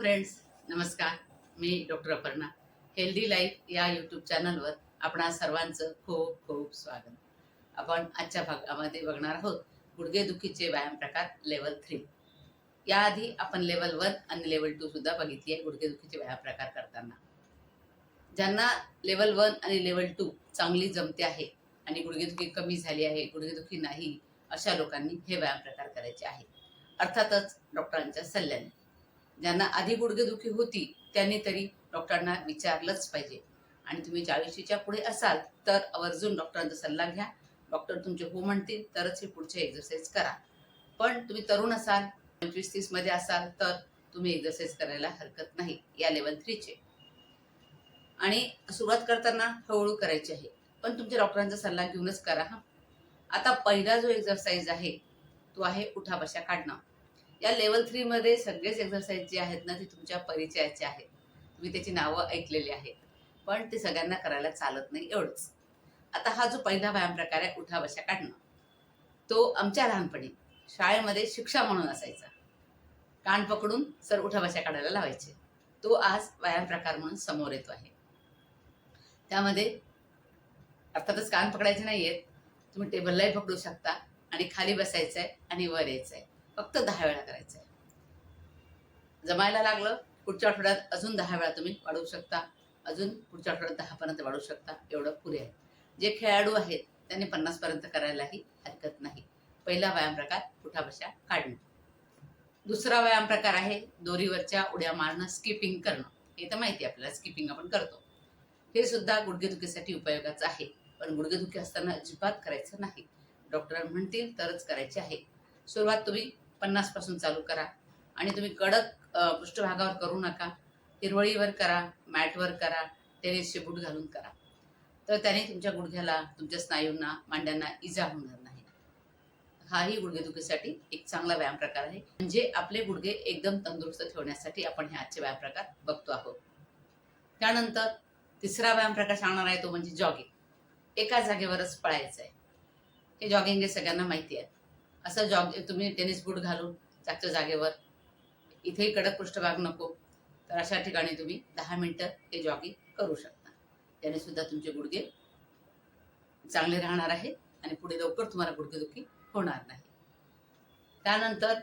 Friends नमस्कार. मी doctor Aparna. Healthy life या यूट्यूब चॅनलवर आपणा सर्वांचं खूप खूप स्वागत. आपण आजच्या भागामध्ये बघणार आहोत गुडघेदुखीचे व्यायाम प्रकार लेवल थ्री याआधी आपण लेवल वन आणि लेवल टू सुद्धा बघितली आहे गुडघेदुखीचे व्यायाम प्रकार करताना. ज्यांना लेवल वन आणि लेवल टू चांगली जमते आहे आणि गुडघेदुखी कमी झाली आहे गुडघेदुखी नाही अशा लोकांनी हे व्यायाम प्रकार करायचे आहे. अर्थातच डॉक्टरांच्या सल्ल्याने. ज्यांना आधी गुडघेदुखी होती त्यांनी तरी डॉक्टरांना विचारलंच पाहिजे. आणि तुम्ही चाळीशीच्या पुढे असाल तर आवर्जून डॉक्टरांचा सल्ला घ्या. डॉक्टर तुमचे हो म्हणतील तरच हे पुढचे एक्झरसाईज करा. पण तुम्ही तरुण असाल पंचवीस तीसमध्ये असाल तर तुम्ही एक्सरसाइज करायला हरकत नाही या लेवल थ्रीचे आणि सुरुवात करताना हळूहळू करायची आहे. पण तुमच्या डॉक्टरांचा सल्ला घेऊनच करा हा. आता पहिला जो एक्सरसाइज आहे तो आहे उठा बशा काढणं. या लेवल थ्री मध्ये सगळेच एक्सरसाइज जे आहेत ना ते तुमच्या परिचयाचे आहेत. तुम्ही त्याची नावं ऐकलेली आहेत. पण ते सगळ्यांना करायला चालत नाही एवढंच. आता हा जो पहिला व्यायाम प्रकार आहे उठा बशा काढणं तो आमच्या लहानपणी शाळेमध्ये शिक्षा म्हणून असायचा. कान पकडून सर उठा बशा काढायला लावायचे. तो आज व्यायाम प्रकार म्हणून समोर येतो आहे. त्यामध्ये अर्थातच कान पकडायचे नाहीयेत. तुम्ही टेबललाही पकडू शकता आणि खाली बसायचं आहे आणि वर यायचं आहे फक्त दहा वेळा करायचं आहे. जमायला लागलं पुढच्या आठवड्यात अजून दहा वेळा तुम्ही वाढवू शकता. अजून पुढच्या आठवड्यात दहापर्यंत वाढवू शकता. एवढं पुरे आहे. जे खेळाडू आहेत त्यांनी पन्नासपर्यंत करायलाही हरकत नाही. पहिला व्यायाम प्रकार उठाबशा काढणं. दुसरा व्यायाम प्रकार आहे दोरीवरच्या उड्या मारणं स्किपिंग करणं. हे तर माहिती आपल्याला स्किपिंग आपण करतो. हे सुद्धा गुडघेदुखीसाठी उपयोगाचं आहे. पण गुडघेदुखी असताना अजिबात करायचं नाही. डॉक्टर म्हणतील तरच करायचे आहे. सुरुवात तुम्ही पन्नासपासून चालू करा. आणि तुम्ही कडक पृष्ठभागावर करू नका. हिरवळीवर करा मॅटवर करा टेनिसचे बूट घालून करा. तर त्याने तुमच्या गुडघ्याला तुमच्या स्नायूंना मांड्यांना इजा होणार नाही. हाही गुडघेदुखीसाठी एक चांगला व्यायाम प्रकार आहे. म्हणजे आपले गुडघे एकदम तंदुरुस्त ठेवण्यासाठी आपण हे आजचे व्यायाम प्रकार बघतो आहोत. त्यानंतर तिसरा व्यायाम प्रकार सांगणार आहे तो म्हणजे जॉगिंग. एका जागेवरच पळायचं आहे हे जॉगिंग हे सगळ्यांना माहिती आहे. असं जॉग तुम्ही टेनिस बूट घालून जागच्या जागेवर. इथेही कडक पृष्ठभाग नको. तर अशा ठिकाणी तुम्ही दहा मिनटं हे जॉगिंग करू शकता. त्याने सुद्धा तुमचे गुडघे चांगले राहणार आहे आणि पुढे लवकर तुम्हाला गुडघेदुखी होणार नाही. त्यानंतर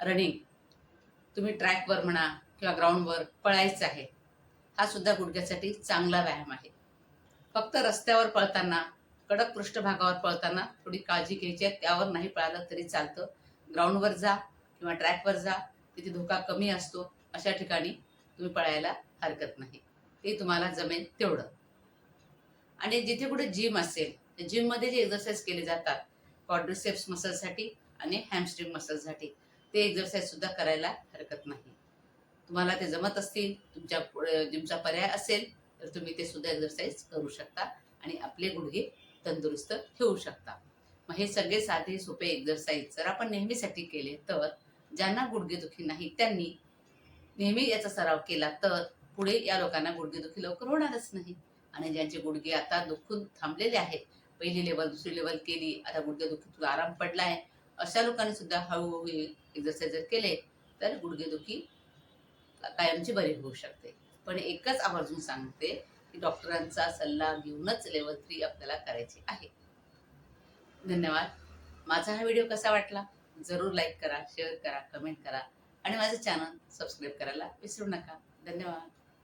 रनिंग तुम्ही ट्रॅकवर म्हणा किंवा ग्राउंडवर पळायचं आहे हा सुद्धा गुडघ्यासाठी चांगला व्यायाम आहे. फक्त रस्त्यावर पळताना कडक पृष्ठभागावर पळताना थोडी काळजी घ्यायची आहे. त्यावर नाही पळालं तरी चालतं. ग्राउंडवर जा किंवा ट्रॅकवर जा. तिथे धोका कमी असतो. अशा ठिकाणी तुम्ही पळायला हरकत नाही. ते तुम्हाला जमेल तेवढं. आणि जिथे कुठे जिम असेल जिममध्ये जे एक्झरसाईज केले जातात क्वाड्रिसेप्स मसलसाठी आणि हॅमस्ट्रिंग मसलसाठी ते एक्सरसाइज सुद्धा करायला हरकत नाही. तुम्हाला ते जमत असतील तुमच्यापुढे जिमचा पर्याय असेल तर तुम्ही ते सुद्धा एक्झरसाईज करू शकता आणि आपले गुडघे तंदुरुस्त ठेवू शकता. मग हे सगळे साधे सोपे एक्झरसाईज जर आपण नेहमीसाठी केले तर ज्यांना गुडघेदुखी नाही त्यांनी नेहमी याचा सराव केला तर पुढे या लोकांना गुडघेदुखी लवकर होणारच नाही. आणि ज्यांचे गुडघे आता दुखून थांबलेले आहेत पहिली लेवल दुसरी लेवल केली आता गुडघेदुखी तुला आराम पडला आहे अशा लोकांनी सुद्धा हळूहळू एक्झरसाईज जर केले तर गुडघेदुखी कायमची बरी होऊ शकते. पण एकच आवर्जून सांगते की डॉक्टरांचा सल्ला घेऊनच लेवल थ्री आपल्याला करायची आहे. धन्यवाद. माझा हा व्हिडिओ कसा वाटला? जरूर लाईक करा शेअर करा कमेंट करा आणि माझं चॅनल सबस्क्राईब करायला विसरू नका. धन्यवाद.